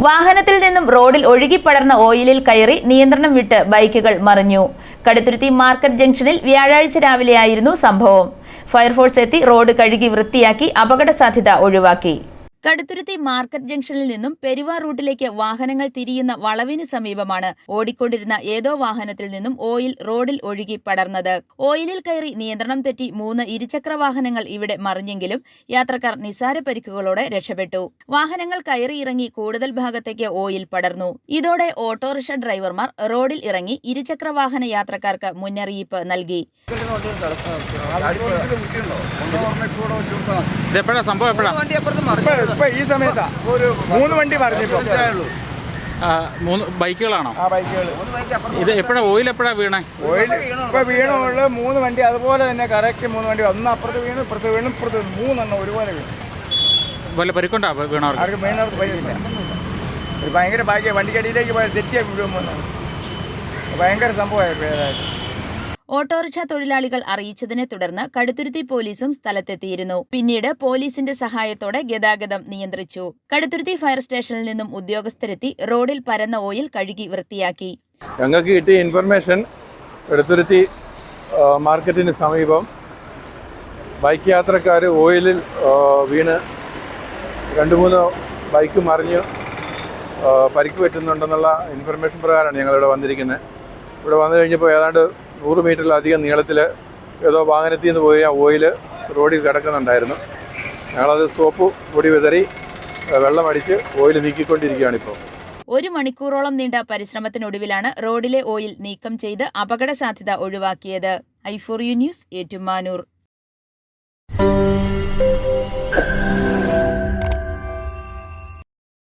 വാഹനത്തിൽ നിന്നും റോഡിൽ ഒഴുകിപ്പടർന്ന ഓയിലിൽ കയറി നിയന്ത്രണം വിട്ട് ബൈക്കുകൾ മറിഞ്ഞു. കടുത്തുരുത്തി മാർക്കറ്റ് ജംഗ്ഷനിൽ വ്യാഴാഴ്ച രാവിലെയായിരുന്നു സംഭവം. ഫയർഫോഴ്സ് എത്തി റോഡ് കഴുകി വൃത്തിയാക്കി അപകട സാധ്യത ഒഴിവാക്കി. കടുത്തുരുത്തി മാർക്കറ്റ് ജംഗ്ഷനിൽ നിന്നും പെരുവാ റൂട്ടിലേക്ക് വാഹനങ്ങൾ തിരിയുന്ന വളവിന് സമീപമാണ് ഓടിക്കൊണ്ടിരുന്ന ഏതോ വാഹനത്തിൽ നിന്നും ഓയിൽ റോഡിൽ ഒഴുകി പടർന്നത്. ഓയിലിൽ കയറി നിയന്ത്രണം തെറ്റി മൂന്ന് ഇരുചക്ര വാഹനങ്ങൾ ഇവിടെ മറിഞ്ഞെങ്കിലും യാത്രക്കാർ നിസാര പരിക്കുകളോടെ രക്ഷപ്പെട്ടു. വാഹനങ്ങൾ കയറി ഇറങ്ങി കൂടുതൽ ഭാഗത്തേക്ക് ഓയിൽ പടർന്നു. ഇതോടെ ഓട്ടോറിക്ഷ ഡ്രൈവർമാർ റോഡിൽ ഇറങ്ങി ഇരുചക്ര വാഹന യാത്രക്കാർക്ക് മുന്നറിയിപ്പ് നൽകി. സംഭവം ഇപ്പൊ ഈ സമയത്താ. മൂന്ന് വണ്ടി പറഞ്ഞു ആ, മൂന്ന് ബൈക്കുകളാണോ? ആ ബൈക്കുകൾ ഇത് എപ്പോഴാ ഓയിൽ എപ്പോഴാ വീണേ? ഓയിൽ ഇപ്പൊ വീണുള്ള മൂന്ന് വണ്ടി അതുപോലെ തന്നെ കറക്റ്റ് മൂന്ന് വണ്ടി. ഒന്ന് അപ്പുറത്ത് വീണു ഇപ്പുറത്ത് വീണു ഇപ്പുറത്ത് വീണു. മൂന്നെണ്ണം ഒരുപോലെ വീണു. വല്ല പരിക്കുണ്ടോ വീണവർക്ക്? ആർക്ക് വീണവർക്ക് പറ്റില്ല ഒരു ഭയങ്കര ഭാഗ്യ. വണ്ടിക്കടിയിലേക്ക് പോയ തെറ്റിയാ വീഴുമ്പോൾ ഭയങ്കര സംഭവമായിരുന്നു ഏതായാലും. ഓട്ടോറിക്ഷ തൊഴിലാളികൾ അറിയിച്ചതിനെ തുടർന്ന് കടുത്തുരുത്തി പോലീസും സ്ഥലത്തെത്തിയിരുന്നു. പിന്നീട് പോലീസിന്റെ സഹായത്തോടെ ഗതാഗതം നിയന്ത്രിച്ചു. കടുത്തുരുത്തി ഫയർ സ്റ്റേഷനിൽ നിന്നും ഉദ്യോഗസ്ഥരെത്തി റോഡിൽ പരന്ന ഓയിൽ കഴുകി വൃത്തിയാക്കി. ഞങ്ങൾക്ക് കിട്ടിയ ഇൻഫർമേഷൻ കടുത്തുരുത്തി മാർക്കറ്റിന് സമീപം ബൈക്ക് യാത്രക്കാർ ഓയിലിൽ വീണ് രണ്ട് മൂന്ന് ബൈക്ക് മറിഞ്ഞ് പരിക്ക് പറ്റുന്നുണ്ടെന്നുള്ള ഇൻഫർമേഷൻ പ്രകാരമാണ് ഞങ്ങളിവിടെ വന്നിരിക്കുന്നത് ഇവിടെ വന്നു കഴിഞ്ഞപ്പോൾ ഏതാണ്ട് നൂറ് മീറ്ററിലധികം നീളത്തിൽ ഏതോ വാഹനത്തിൽ നിന്ന് പോയ ഓയിൽ റോഡിൽ കിടക്കുന്നുണ്ടായിരുന്നു. ഞങ്ങളത് സോപ്പ് പൊടി വിതറി വെള്ളമടിച്ച് ഓയിൽ നീക്കിക്കൊണ്ടിരിക്കുകയാണ് ഇപ്പോൾ ഒരു മണിക്കൂറോളം നീണ്ട പരിശ്രമത്തിനൊടുവിലാണ് റോഡിലെ ഓയിൽ നീക്കം ചെയ്ത് അപകട സാധ്യത ഒഴിവാക്കിയത്. I for U news Ettumanoor.